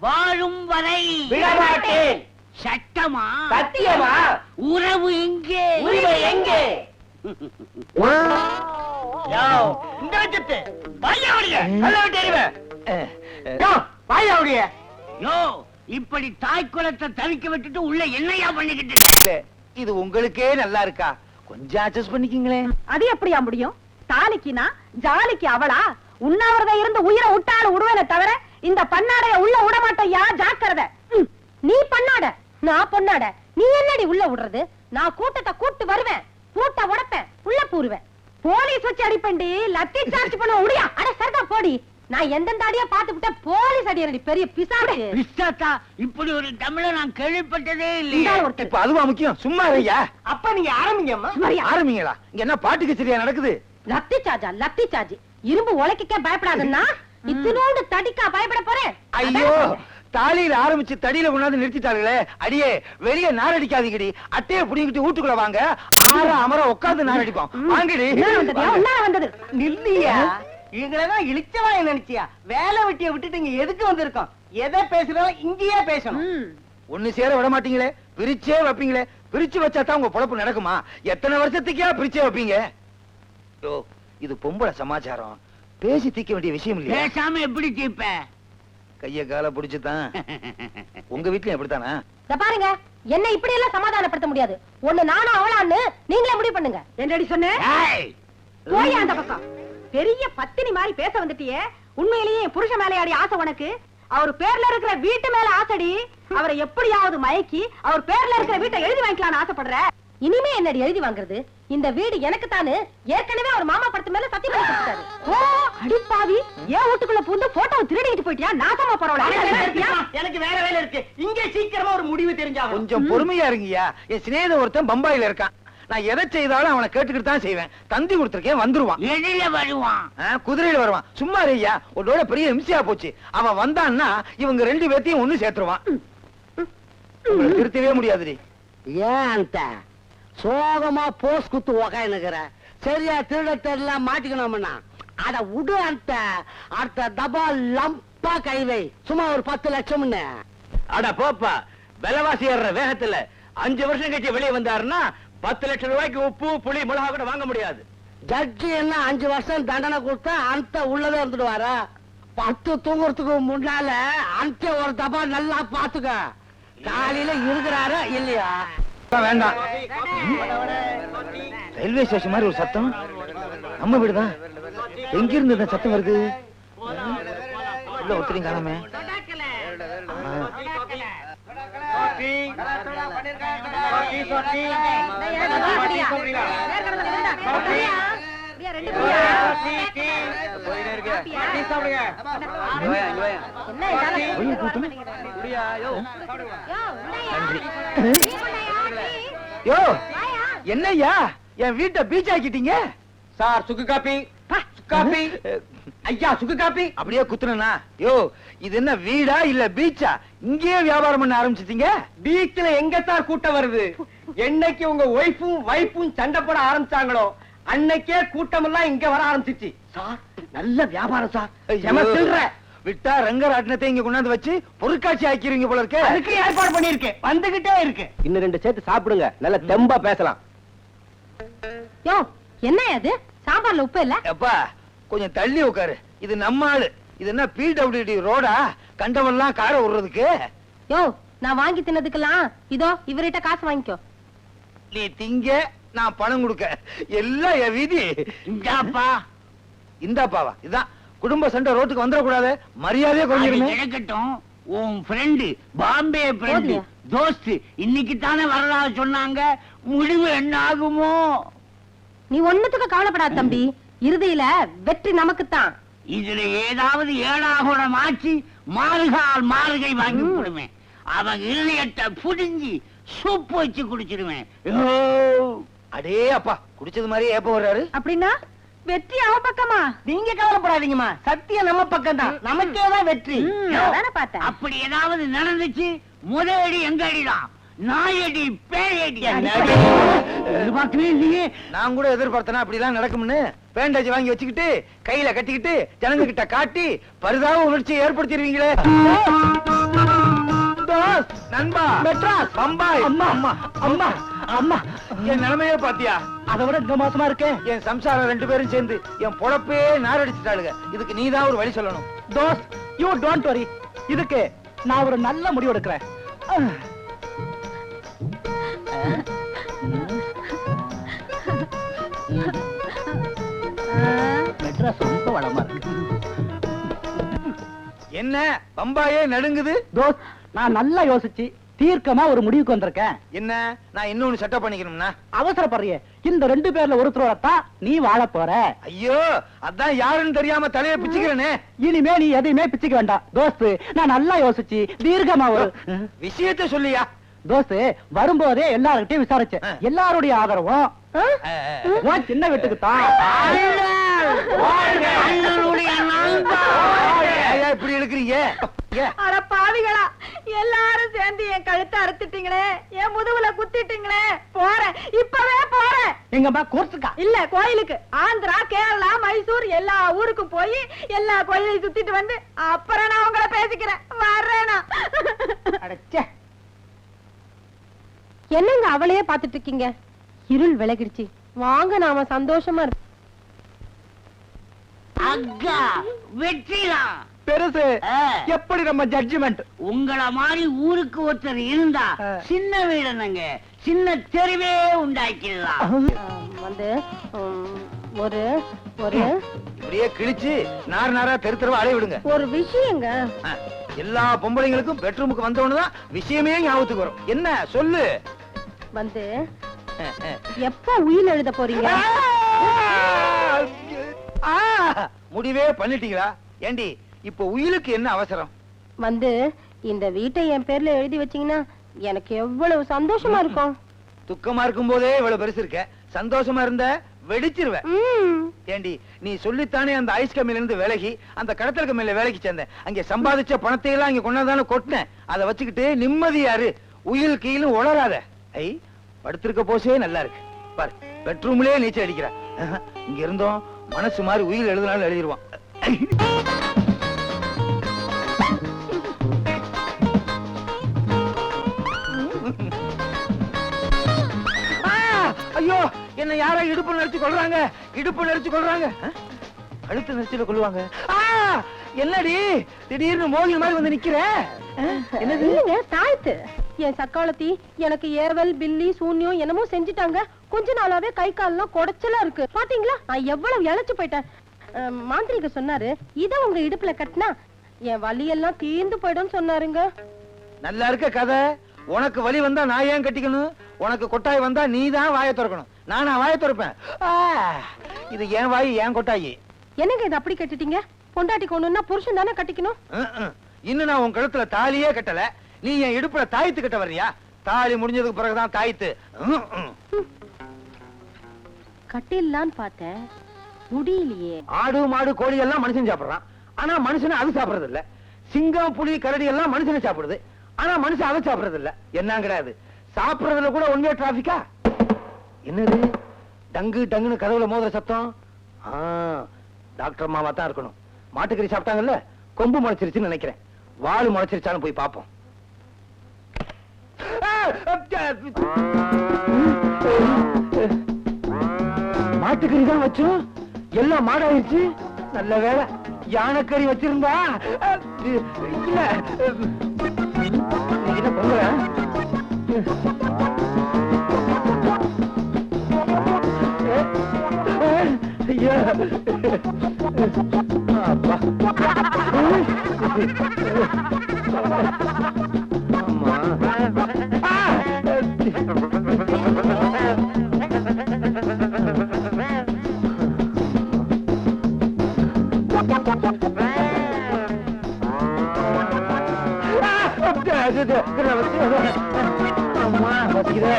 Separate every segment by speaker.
Speaker 1: வாழும் வரை.
Speaker 2: விடமாட்டேன்.
Speaker 1: சட்டமா?
Speaker 2: சத்தியமா?
Speaker 1: உறவு எங்கே?
Speaker 2: உரிமை எங்கே? இந்த வச்சத்து வாயா ஓடிய கல்ல விட்டு எறிவேன் யோ வாயா ஓடிய
Speaker 1: யோ இப்படி தாய் குலத்தை தவிக்க விட்டுட்டு உள்ள என்னையா பண்ணிக்கிட்டு?
Speaker 3: இது உங்களுக்கே நல்லா இருக்கா? கொஞ்சம் அட்ஜஸ்ட் பண்ணிக்கிங்களேன்
Speaker 4: அது எப்படியா முடியும்? தாலிக்குனா ஜாலிக்கு அவளா? உண்ணாவிரதம் இருந்து உயிரை விட்டாலும் விடுவேனே தவிர இந்த பண்ணாடைய உள்ள விட மாட்டையா ஜாக்கிரதை. நீ பண்ணாட? நான் பொண்ணாட? நீ என்னடி உள்ள விடுறது? நான் கூட்டத்தை கூட்டு வருவேன் பூட்டை உடைப்பேன் உள்ள பூருவேன் போலீஸ் வச்சு அடிப்பண்டி லத்தி சார்ஜ் பண்ண முடியா அட சரிதா போடி. நான் எந்தெந்த அடியா பாத்து விட்ட போலீஸ் அடியடி பெரிய பிசாசு.
Speaker 1: பிஸ்தாத்தா இப்படி ஒரு தமிழ நான் கேள்விப்பட்டதே
Speaker 4: ஒருத்தன்.
Speaker 3: இப்ப அதுவா முக்கியம்? சும்மா ஐயா
Speaker 2: அப்ப நீங்க ஆரம்பிங்கம்மா.
Speaker 4: சும்மாரியா?
Speaker 3: ஆரம்பிங்களா? இங்க என்ன பாட்டுக்கு சரியா நடக்குது?
Speaker 4: லத்தி சார்ஜா லத்தி சார்ஜ் இரும்பு உலக்கிக்க பயப்படாதுன்னா இத்தினோண்டு தடிக்கா பயப்பட போறேன்.
Speaker 3: ஐயோ தாலியில ஆரம்பிச்சு தடியில கொண்டாந்து நிறுத்திட்டாங்களே அடியே வெளிய நாரடிக்காதீங்கடி அட்டையை புடிங்கிட்டு வீட்டுக்குள்ள வாங்க. ஆற அமர உட்கார்ந்து நாரடிப்போம் வாங்கடி.
Speaker 4: வந்தது?
Speaker 2: நில்லியா? இவங்களதான் இழிச்சவா நினைச்சியா? வேலை வெட்டிய விட்டுட்டு இங்க எதுக்கு வந்திருக்கோம்? எதை பேசுறோம் இங்கேயே பேசணும்.
Speaker 3: ஒண்ணு சேர விட மாட்டீங்களே? பிரிச்சே வைப்பீங்களே? பிரிச்சு வச்சா தான் உங்க பொழப்பு நடக்குமா? எத்தனை வருஷத்துக்கே பிரிச்சே வைப்பீங்க? இது பொம்பளை சமாச்சாரம். பேசி தீக்க வேண்டிய விஷயம் இல்லையா?
Speaker 1: பேசாம எப்படி தீப்ப?
Speaker 3: கைய கால புடிச்சுதான். உங்க வீட்லயும் எப்படித்தானா
Speaker 4: இத பாருங்க. என்ன இப்படி எல்லாம் சமாதானப்படுத்த முடியாது. ஒண்ணு நானும் அவளான்னு நீங்களே முடிவு பண்ணுங்க. என்னடி சொன்னேன்
Speaker 1: ஏய்,
Speaker 4: போய் அந்த பக்கம். பெரிய பத்தினி மாதிரி பேச வந்துட்டியே. உண்மையிலேயே என் புருஷன் மேலே ஆடி ஆசை உனக்கு. அவர் பேர்ல இருக்கிற வீட்டு மேல ஆசைடி. அவரை எப்படியாவது மயக்கி அவர் பேர்ல இருக்கிற வீட்டை எழுதி வாங்கிக்கலாம்னு ஆசைப்படுற. இனிமே என்னடி எழுதி வாங்குறது? இந்த வீடு எனக்கு தானு ஏற்கனவே அவர் மாமா படத்து மேல சத்தியம் பண்ணி கொடுத்தாரு ஓ அடிப்பாவி ஏன் வீட்டுக்குள்ள பூந்து போட்டோவை திருடிட்டு போயிட்டியா? நாசமா பரவாயில்ல.
Speaker 2: எனக்கு வேற வேலை இருக்கு. இங்க சீக்கிரமா ஒரு முடிவு தெரிஞ்சாகும்
Speaker 3: கொஞ்சம் பொறுமையா இருங்கய்யா. என் சிநேகித ஒருத்தன் பம்பாயில இருக்கான். நான் எதை செய்தாலும் அவனை கேட்டுக்கிட்டு தான் செய்வேன். தந்தி கொடுத்திருக்கேன் வந்துருவான்.
Speaker 1: எதில வருவான்.
Speaker 3: குதிரையில வருவான். சும்மா ஐயா உன்னோட பெரிய இம்சையா போச்சு. அவன் வந்தான்னா இவங்க ரெண்டு பேத்தையும் ஒண்ணு சேர்த்துருவான். உங்களை திருத்தவே முடியாதுடி.
Speaker 5: ஏன் அந்த சோகமா போஸ் குத்து உக்காந்துக்கிற சரியா திருட தெரியல மாட்டிக்கணும்னா அட விடு அந்த அடுத்த தபா லம்பா கைவை சும்மா ஒரு பத்து லட்சம்னு.
Speaker 3: அட போப்பா விலைவாசி ஏறுற வேகத்துல அஞ்சு வருஷம் கழிச்சு வெளியே வந்தாருன்னா பத்து லட்சம் ரூபாய்க்கு உப்பு புளி மிளகா கூட வாங்க முடியாது.
Speaker 5: ஜட்ஜி என்ன அஞ்சு வருஷம் தண்டனை கொடுத்தா அந்த உள்ளவே இருந்துடுவாரா? பத்து தூங்குறதுக்கு முன்னால அந்த ஒரு தபா நல்லா பாத்துக்க காலையில இருக்கிறாரா இல்லையா?
Speaker 3: வேண்டாம் ரயில்வே ஸ்டேஷன் மாதிரி ஒரு சத்தம் நம்ம வீடுதான் எங்க இருந்து இந்த சத்தம் வருது உள்ள ஒருத்தரையும் காணாமே ஆ. யோ என்னய்யா? என் வீட்டை பீச் ஆக்கிட்டீங்க?
Speaker 2: சார் சுக்கு காப்பி. காப்பி. ஐயா சுக்கு காப்பி.
Speaker 3: அப்படியே குத்துனா யோ இது என்ன வீடா இல்ல பீச்சா இங்கேயே வியாபாரம் பண்ண ஆரம்பிச்சிட்டீங்க?
Speaker 2: பீச்ல எங்க சார் கூட்டம் வருது? என்னைக்கு உங்க ஒய்ஃபும் வைஃபும் சண்டை போட ஆரம்பிச்சாங்களோ அன்னைக்கே கூட்டம் எல்லாம் இங்க வர ஆரம்பிச்சிச்சு. சார் நல்ல வியாபாரம் சார்.
Speaker 3: விட்டா ரங்கராட்டினத்தை இங்க கொண்டாந்து வச்சு பொருட்காட்சி ஆக்கிருவீங்க போல இருக்கு.
Speaker 2: அதுக்கு ஏற்பாடு பண்ணிருக்கேன் வந்துகிட்டே இருக்கு. இன்னும் ரெண்டு சேர்த்து சாப்பிடுங்க. நல்ல தெம்பா பேசலாம்.
Speaker 4: யோ என்ன அது? சாம்பார்ல உப்பு இல்ல?
Speaker 3: எப்பா கொஞ்சம் தள்ளி உட்காரு. இது நம்ம ஆளு. இது என்ன பிடபிள்யூடி ரோடா? கண்டவெல்லாம் காரை விடுறதுக்கு?
Speaker 4: யோ நான் வாங்கி தின்னதுக்கெல்லாம் இதோ இவர்கிட்ட காசு வாங்கிக்கோ.
Speaker 3: நீ திங்க நான் பணம் கொடுக்க. எல்லாம் என் விதி.
Speaker 1: இந்தாப்பா.
Speaker 3: இந்தாப்பாவா. இதான். குடும்ப சண்டை ரோட்டுக்கு வந்துடக்கூடாது. மரியாதையே கொஞ்சம்
Speaker 1: கிடக்கட்டும் உன் ஃப்ரெண்டு பாம்பே ஃப்ரெண்டு. தோஸ்து இன்னைக்கு தானே வரதா சொன்னாங்க. முடிவு என்ன ஆகுமோ?
Speaker 4: நீ ஒண்ணுத்துக்கு கவலைப்படாத தம்பி. இறுதியில வெற்றி நமக்குத்தான்.
Speaker 1: இதுல ஏதாவது ஏழாகுடம் ஆச்சு மாறுகால் மாறுகை வாங்கி போடுவேன் அவன் இருதயத்தை புடிஞ்சி சூப்பு வச்சு குடிச்சிடுவேன் ஐயோ!
Speaker 3: அடே அப்பா குடிச்சது மாதிரியே ஏப்ப வர்றாரு
Speaker 4: அப்படின்னா? வெற்றி அவ பக்கமா?
Speaker 2: நீங்க கவலைப்படாதீங்கம்மா. சத்தியம் நம்ம பக்கம் தான் நமக்கே தான் வெற்றி.
Speaker 4: பார்த்தேன்.
Speaker 1: அப்படி ஏதாவது நடந்துச்சு? முதலடி எங்க அடிதான் நாயடி பேயடி? எதிர்பார்க்கவே இல்லையே
Speaker 3: நான் கூட எதிர்பார்த்தனா அப்படி எல்லாம் நடக்கும்னு? பேண்டேஜ் வாங்கி வச்சுக்கிட்டு கையில கட்டிக்கிட்டு ஜனங்க கிட்ட காட்டி பரிதாப உணர்ச்சியை ஏற்படுத்திடுவீங்களே. நண்பா. மெட்ராஸ். பம்பாய். அம்மா அம்மா அம்மா. அம்மா. என் நிலைமையே பாத்தியா?
Speaker 2: அதை விட இந்த மாசமா இருக்கேன்
Speaker 3: என் சம்சாரம் ரெண்டு பேரும் சேர்ந்து என் பொழப்பே நாரடிச்சிட்டாளுங்க. இதுக்கு நீதான் ஒரு வழி சொல்லணும்.
Speaker 2: Those you don't worry. இதுக்கு நான் ஒரு நல்ல முடிவு எடுக்கிறேன். மெட்ராஸ் ரொம்ப வளமா இருக்கு.
Speaker 3: என்ன? பம்பாயே நடுங்குது?
Speaker 2: தோஸ் நான் நல்லா யோசிச்சு தீர்க்கமா ஒரு முடிவுக்கு வந்திருக்கேன்
Speaker 3: என்ன? நான் இன்னொன்னு செட்டப் பண்ணிக்கணும்னா?
Speaker 2: அவசரப்படுறிய. இந்த ரெண்டு பேர்ல ஒருத்தரோட தான் நீ வாழ போற.
Speaker 3: ஐயோ அதான் யாருன்னு தெரியாம தலையை பிச்சுக்கிறேனே.
Speaker 2: இனிமே நீ எதையுமே பிச்சுக்க வேண்டாம். தோஸ்து நான் நல்லா யோசிச்சு தீர்க்கமா ஒரு
Speaker 3: விஷயத்த சொல்லியா?
Speaker 2: தோஸ்து வரும்போதே எல்லார்கிட்டயும் விசாரிச்சேன். எல்லாருடைய ஆதரவும் சின்ன வீட்டுக்கு தான்
Speaker 3: இப்படி எடுக்கிறீங்க
Speaker 4: அட பாவிகளா எல்லாரும் சேர்ந்து என் கழுத்தை அறுத்துட்டீங்களே என் முதுகுல குத்திட்டீங்களே. போறேன் இப்பவே போறேன்.
Speaker 2: எங்கம்மா கோர்ஸுக்கா
Speaker 4: இல்ல கோயிலுக்கு. ஆந்திரா கேரளா மைசூர் எல்லா ஊருக்கும் போய் எல்லா கோயிலையும் சுத்திட்டு வந்து அப்புறம் நான் உங்களை பேசிக்கிறேன். வர்றேனா?
Speaker 2: அடச்சே
Speaker 4: என்னங்க அவளையே பாத்துட்டு இருக்கீங்க? இருள் விலகிடுச்சு. வாங்க நாம சந்தோஷமா இருப்போம்
Speaker 1: அக்கா வெற்றிதான்.
Speaker 2: பெருசு. எப்படி நம்ம ஜட்ஜ்மெண்ட்
Speaker 1: உங்கள மாதிரி ஊருக்கு ஒருத்தர் இருந்தா. சின்ன வீடுனங்க சின்ன தெருவே உண்டாக்கிடலாம்
Speaker 4: வந்து ஒரு ஒரு
Speaker 3: இப்படியே கிழிச்சு நார் நாரா தெரு தெருவா அலைய விடுங்க
Speaker 4: ஒரு விஷயங்க
Speaker 3: எல்லா பொம்பளைங்களுக்கும் பெட்ரூமுக்கு வந்தவொன்னு விஷயமே ஞாபகத்துக்கு வரும் என்ன சொல்லு
Speaker 4: வந்து. எப்ப உயில் எழுத போறீங்க
Speaker 3: ஆ, முடிவே பண்ணிட்டீங்களா ஏண்டி இப்போ உயிலுக்கு என்ன அவசரம்?
Speaker 4: வந்து இந்த வீட்டை என் பேர்ல எழுதி வச்சீங்கன்னா எனக்கு எவ்வளவு சந்தோஷமா இருக்கும்.
Speaker 3: துக்கமா இருக்கும் போதே இவ்வளவு பெருசு இருக்க. சந்தோஷமா இருந்த வெடிச்சிருவேன். ஏண்டி நீ சொல்லித்தானே அந்த ஐஸ் கம்மில இருந்து விலகி அந்த கடத்தல் கம்மியில வேலைக்கு சேர்ந்தேன். அங்க சம்பாதிச்ச பணத்தை எல்லாம் இங்க கொண்டாதானே கொட்டினேன். அதை வச்சுக்கிட்டு நிம்மதியாரு உயில் கீழும் உளராத. ஐ படுத்திருக்க போசே நல்லா இருக்கு. பாரு பெட்ரூம்லயே நீச்சல் அடிக்கிற. இங்க இருந்தோம். மனசு மாதிரி உயில் எழுதினாலும் எழுதிருவான். என்ன யாரோ இடுப்பு நெரிச்சு கொள்றாங்க இடுப்பு நெரிச்சு கொள்றாங்க? கழுத்து நெரிச்சுல கொள்ளுவாங்க என்னடி? திடீர்னு மோகில் மாதிரி வந்து நிக்கிற.
Speaker 4: இல்லைங்க தாழ்த்து என் சக்காலத்தி எனக்கு ஏவல் பில்லி சூன்யம் என்னமோ செஞ்சுட்டாங்க. கொஞ்ச நாளாவே கை கால்லாம் குடைச்சலா இருக்கு. பாத்தீங்களா? நான் எவ்வளவு இழைச்சு போயிட்டேன். மாந்திரிக சொன்னாரு இத உங்க இடுப்புல கட்டினா என் வலி எல்லாம் தீர்ந்து போயிடும் சொன்னாருங்க.
Speaker 3: நல்லா இருக்க கதை. உனக்கு வலி வந்தா நான் ஏன் கட்டிக்கணும்? உனக்கு கொட்டாய் வந்தா நீ தான் வாயை திறக்கணும். நானா வாயை திறப்பேன். இது என் வாய் என் கொட்டாயி.
Speaker 4: என்னங்க இது அப்படி கட்டிட்டீங்க? பொண்டாட்டி கொண்டுன்னா புருஷன் தானே கட்டிக்கணும்.
Speaker 3: இன்னும் நான் உன் கழுத்துல தாலியே கட்டல. நீ என் இடுப்புல தாய்த்து கட்ட வர்றியா? தாலி முடிஞ்சதுக்கு பிறகுதான் தாய்த்து.
Speaker 4: கட்டிடலான்னு பார்த்தேன். முடியலையே.
Speaker 3: ஆடு மாடு கோழி எல்லாம் மனுஷன் சாப்பிடுறான். ஆனா மனுஷனை அது சாப்பிடுறது இல்ல சிங்கம் புலி கரடி எல்லாம் மனுஷனை சாப்பிடுது. ஆனா மனுஷன் அதை சாப்பிடுறது இல்ல என்ன கிடையாது சாப்பிடுறதுல கூட ஒன்வே டிராபிக்கா என்னது? டங்கு டங்குன்னு கதவுல மோதுற சத்தம்? டாக்டர் அம்மாவா தான் இருக்கணும். மாட்டுக்கறி சாப்பிட்டாங்கல்ல? கொம்பு முளைச்சிருச்சுன்னு நினைக்கிறேன். வால் முளைச்சிருச்சான்னு போய் பார்ப்போம். மாட்டுக்கறி தான் வச்சோம் எல்லாம் மாடாயிருச்சு? நல்ல வேலை யானைக்கறி வச்சிருந்தா? இல்ல. என்ன பொங்கல அம்மா. வசிக்குதே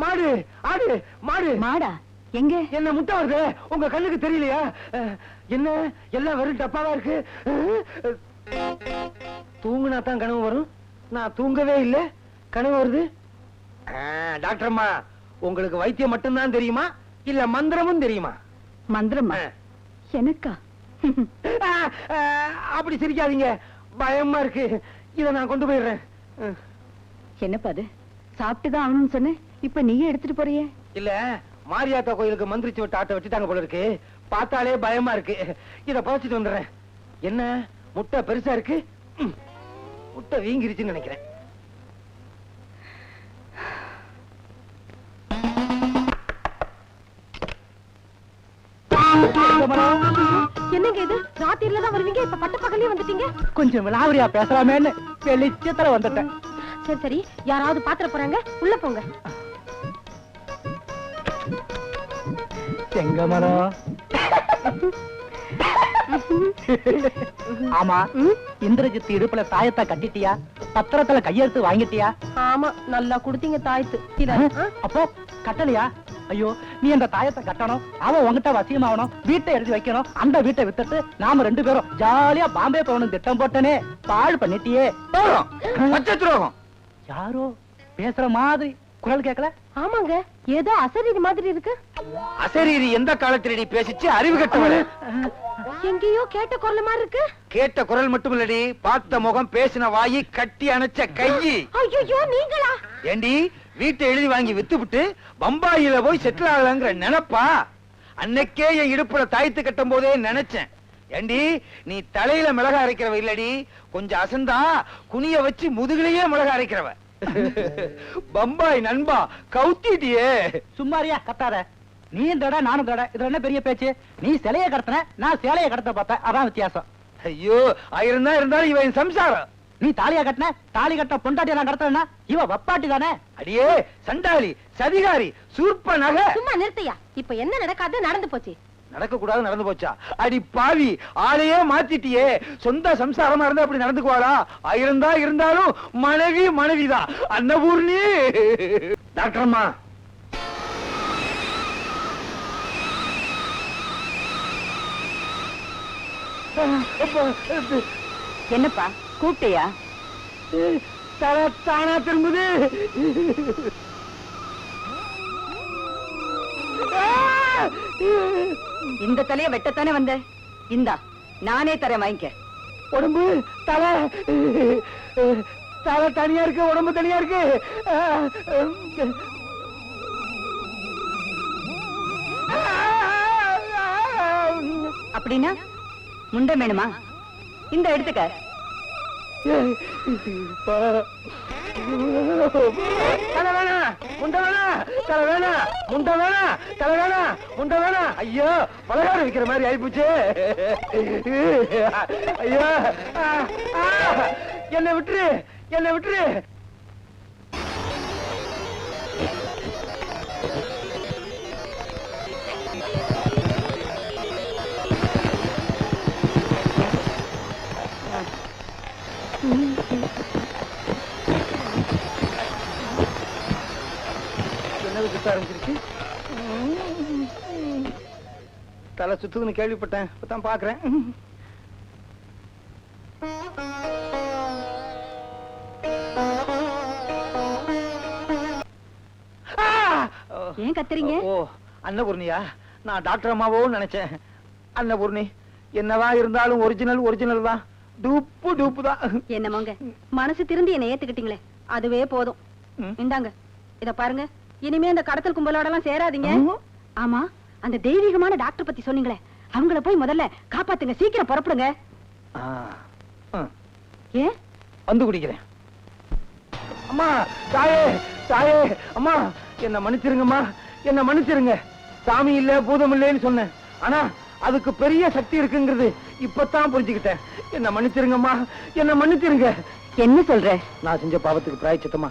Speaker 3: மாடு ஆடு மாடு.
Speaker 4: மாடா? எங்க?
Speaker 3: என்ன முட்டை வருது? உங்க கண்ணுக்கு தெரியலையா? என்ன? எல்லாம் வெறும் டப்பாவா இருக்கு? தூங்குனா தான் கனவு வரும். நான் தூங்கவே இல்ல. கனவு வருது. டாக்டர் அம்மா உங்களுக்கு வைத்தியம் மட்டும்தான் தெரியுமா? இல்ல மந்திரமும் தெரியுமா?
Speaker 4: மந்திரமா. எனக்கா?
Speaker 3: அப்படி சிரிக்காதீங்க. பயமா இருக்கு. இத நான் கொண்டு போயிடுறேன்.
Speaker 4: என்னப்பா அது? சாப்பிட்டுதான் ஆகணும்னு சொன்னேன். இப்ப நீயே எடுத்துட்டு போறியே?
Speaker 3: இல்ல மாரியாத்தா கோயிலுக்கு மந்திரிச்சு விட்டு ஆட்டை வச்சுட்டாங்க போல இருக்கு. பார்த்தாலே பயமா இருக்கு. இத புதைச்சிட்டு வந்துடுறேன். என்ன? முட்டை பெருசா இருக்கு. முட்டை வீங்கிருச்சுன்னு நினைக்கிறேன்.
Speaker 4: என்னங்க இது? ராத்திரில தான் வருவீங்க? இப்ப பட்ட பகலே வந்துட்டீங்க?
Speaker 2: கொஞ்சம் விளாவரியா பேசலாமேன்னு வெளிச்சத்துல வந்துட்டேன்.
Speaker 4: சரி சரி. யாராவது பாத்திர போறாங்க? உள்ள போங்க.
Speaker 2: செங்கமரம். ஆமா இந்திரஜித் இடுப்புல தாயத்தை கட்டிட்டியா? பத்திரத்துல கையெழுத்து வாங்கிட்டியா?
Speaker 4: ஆமா நல்லா குடுத்தீங்க தாய்த்து?
Speaker 2: அப்போ கட்டலையா? ஐயோ நீ அந்த தாயத்தை கட்டணும் அவ உன்கிட்ட வசியமாகணும் வீட்டை எழுதி வைக்கணும் அந்த வீட்டை வித்துட்டு நாம ரெண்டு பேரும் ஜாலியா பாம்பே போகணும் திட்டம் போட்டனே பாழ் பண்ணிட்டியே யாரோ பேசுற மாதிரி குரல் கேட்கல
Speaker 4: ஆமாங்க. ஏதோ அசரீரி மாதிரி இருக்கு.
Speaker 3: அசரீரி எந்த காலத்துல நீ பேசிச்சு? அறிவு கட்டவள
Speaker 4: எங்கேயோ கேட்ட குரல் மாதிரி இருக்கு.
Speaker 3: கேட்ட குரல் மட்டும் இல்லடி பார்த்த முகம் பேசின வாயி கட்டி அணைச்ச கையி.
Speaker 4: ஐயோ நீங்களா?
Speaker 3: ஏண்டி வீட்டை எழுதி வாங்கி வித்துவிட்டு பம்பாயில போய் செட்டில் ஆகலாங்கிற நினைப்பா? அன்னைக்கே என் இடுப்புல தாய்த்து கட்டும் போதே நினைச்சேன். ஏண்டி நீ தலையில மிளகா அரைக்கிறவ இல்லடி. கொஞ்சம் அசந்தா குனிய வச்சு முதுகிலேயே மிளகா அரைக்கிறவ. பம்பாய் நண்பா கவுத்திட்டியே.
Speaker 2: சும்மாரியா கத்தாத. நீ தட நானும் தட. இதுல என்ன பெரிய பேச்சு? நீ சிலைய கடத்தின நான் சேலைய கடத்த பார்த்தேன். அதான் வித்தியாசம்.
Speaker 3: ஐயோ ஆயிரம் தான் இருந்தாலும் இவன் சம்சாரம்.
Speaker 2: நீ தாலியா கட்டின தாலி கட்ட பொண்டாட்டிய நான் கடத்தனா இவ வப்பாட்டி தானே?
Speaker 3: அடியே சண்டாளி சதிகாரி சூர்ப்ப நகை.
Speaker 4: சும்மா நிறுத்தையா இப்ப என்ன நடக்காது நடந்து போச்சு.
Speaker 3: நடக்க கூடாது நடந்து போச்சா? அடி பாவி ஆளையே மாத்திட்டியே. சொந்த சம்சாரமா இருந்தா அப்படி நடந்துக்குவாளா? தான் இருந்தாலும் மனைவி மனைவிதான் அன்னபூர்ணி டாக்டர் அம்மா.
Speaker 4: என்னப்பா கூப்பிட்டியா?
Speaker 3: தானா திரும்புது.
Speaker 4: இந்த தலைய வெட்டத்தானே வந்த? இந்தா நானே தரேன் வாங்கிக்க.
Speaker 3: உடம்பு தலை தலை தனியா இருக்கு உடம்பு தனியா இருக்கு.
Speaker 4: அப்படின்னா முண்டை வேணுமா இந்த எடுத்துக்க.
Speaker 3: தலை வேணா முண்டை வேணா தலை வேணா முண்டை வேணா தலை வேணா முண்டை வேணா ஐயோ பலகாரம் விக்கிற மாதிரி ஆயிப்போச்சு. ஐயோ ஆ, என்னை விட்டுரு என்னை விட்டுரு. சுத்த ஆரம்பிச்சிருச்சு தலை சுத்துதுன்னு கேள்விப்பட்டேன். இப்பதான் பாக்குறேன்!
Speaker 4: ஏன் கத்துறீங்க?
Speaker 3: ஓ அன்னபூர்ணியா? நான் டாக்டர் அம்மாவோன்னு நினைச்சேன். அன்னபூர்ணி என்னவா இருந்தாலும் ஒரிஜினல் ஒரிஜினல் தான். டூப்பு டூப்பு தான்.
Speaker 4: என்னமோங்க மனசு திருந்தி என்ன ஏத்துக்கிட்டீங்களே. அதுவே போதும். இந்தாங்க இத பாருங்க. இனிமே இந்த கடத்தல் கும்பலோட எல்லாம் சேராதீங்க. ஆமா. அந்த தெய்வீகமான டாக்டர் பத்தி சொன்னீங்களே அவங்கள போய் முதல்ல காப்பாத்துங்க சீக்கிரம் புறப்படுங்க. ஏன்
Speaker 3: வந்து குடிக்கிறேன். அம்மா தாயே தாயே அம்மா என்ன மன்னிச்சிருங்கம்மா என்ன மன்னிச்சிருங்க. சாமி இல்ல பூதம் இல்லைன்னு சொன்னேன். ஆனா அதுக்கு பெரிய சக்தி இருக்குங்கிறது இப்பதான் புரிஞ்சுக்கிட்டேன். என்ன மன்னிச்சிருங்கம்மா என்ன மன்னிச்சிருங்க.
Speaker 4: என்ன சொல்ற?
Speaker 3: நான் செஞ்ச பாவத்துக்கு பிராயச்சித்தமா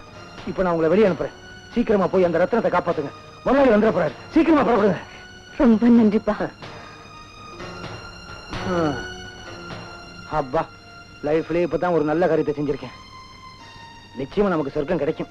Speaker 3: இப்ப நான் உங்களை வெளியே அனுப்புறேன். சீக்கிரமா போய் அந்த ரத்னத்தை காப்பாத்துங்க. முதலாளி வந்துட போறாரு சீக்கிரமா புறப்படுங்க.
Speaker 4: ரொம்ப நன்றிப்பா.
Speaker 3: அப்பா லைஃப்லயே இப்பதான் ஒரு நல்ல காரியத்தை செஞ்சிருக்கேன். நிச்சயமா நமக்கு சொர்க்கம் கிடைக்கும்.